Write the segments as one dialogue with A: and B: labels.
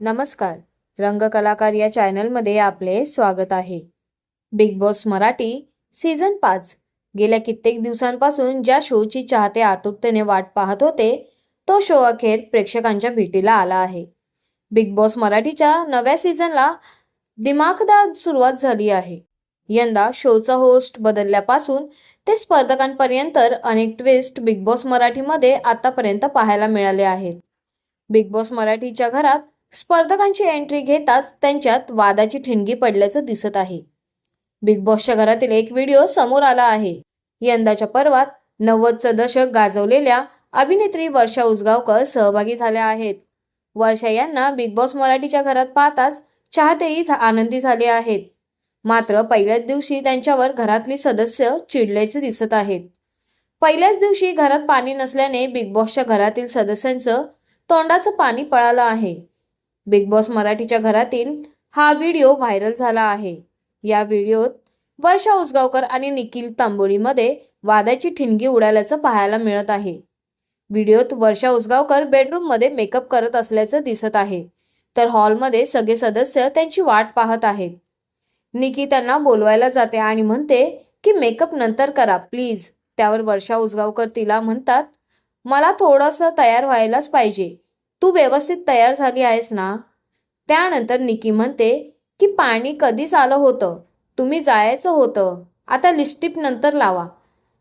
A: नमस्कार. रंगकलाकार या चॅनलमध्ये आपले स्वागत आहे. बिग बॉस मराठी सीझन पाच. गेल्या कित्येक दिवसांपासून ज्या शोची चाहते आतुरतेने वाट पाहत होते तो शो अखेर प्रेक्षकांच्या भेटीला आला आहे. बिग बॉस मराठीच्या नव्या सीझनला दिमाखदार सुरुवात झाली आहे. यंदा शोचा होस्ट बदलल्यापासून ते स्पर्धकांपर्यंत अनेक ट्विस्ट बिग बॉस मराठीमध्ये आतापर्यंत पाहायला मिळाले आहेत. बिग बॉस मराठीच्या घरात स्पर्धकांची एंट्री घेताच त्यांच्यात वादाची ठिणगी पडल्याचं दिसत आहे. बिग बॉसच्या घरातील एक व्हिडिओ समोर आला आहे. यंदाच्या पर्वात नव्वदचं दशक गाजवलेल्या अभिनेत्री वर्षा उसगावकर सहभागी झाल्या आहेत. वर्षा यांना बिग बॉस मराठीच्या घरात पाहताच चाहतेही झा- आनंदी झाले आहेत. मात्र पहिल्याच दिवशी त्यांच्यावर घरातली सदस्य चिडल्याचे दिसत आहेत. पहिल्याच दिवशी घरात पाणी नसल्याने बिग बॉसच्या घरातील सदस्यांचं तोंडाचं पाणी पळालं आहे. बिग बॉस मराठीच्या घरातील हा व्हिडिओ व्हायरल झाला आहे. या व्हिडिओत वर्षा उसगावकर आणि निखिल तांबोळीमध्ये वादाची ठिणगी उडाल्याचं पाहायला मिळत आहे. व्हिडिओत वर्षा उसगावकर बेडरूममध्ये मेकअप करत असल्याचं दिसत आहे. तर हॉलमध्ये सगळे सदस्य त्यांची वाट पाहत आहेत. निकी त्यांना बोलवायला जाते आणि म्हणते की मेकअप नंतर करा प्लीज. त्यावर वर्षा उसगावकर तिला म्हणतात मला थोडंसं तयार व्हायलाच पाहिजे. तू व्यवस्थित तयार झाली आहेस ना? त्यानंतर निकी म्हणते की पाणी कधीच आलं होतं. तुम्ही जायचं होतं. आता लिपस्टिक नंतर लावा.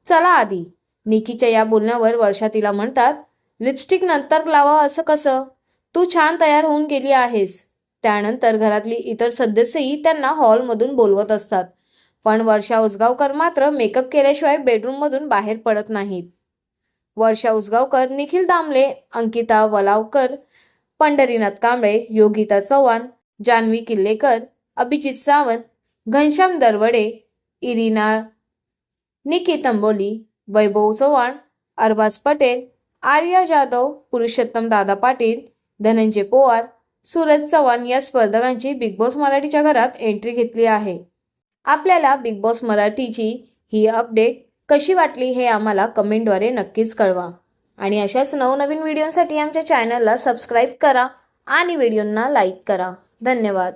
A: चला आधी. निकीच्या या बोलण्यावर वर्षा तिला म्हणतात लिपस्टिक नंतर लावा असं कसं? तू छान तयार होऊन गेली आहेस. त्यानंतर घरातली इतर सदस्यही त्यांना हॉलमधून बोलवत असतात. पण वर्षा उसगावकर मात्र मेकअप केल्याशिवाय बेडरूममधून बाहेर पडत नाहीत. वर्षा उसगावकर निखिल दामले अंकिता वलावकर पंढरीनाथ कांबळे योगिता चव्हाण जान्हवी किल्लेकर अभिजित सावंत घनश्याम दरवडे इरिना निकी तंबोली वैभव चव्हाण अरबाज पटेल आर्या जाधव पुरुषोत्तम दादा पाटील धनंजय पोवार सूरज चव्हाण या स्पर्धकांची बिग बॉस मराठीच्या घरात एंट्री घेतली आहे. आपल्याला बिग बॉस मराठीची ही अपडेट कशी वाटली हे आम्हाला कमेंटद्वारे नक्कीच कळवा. आणि अशाच नवनवीन व्हिडिओसाठी आमच्या चॅनलला सबस्क्राईब करा आणि व्हिडिओंना लाईक करा. धन्यवाद.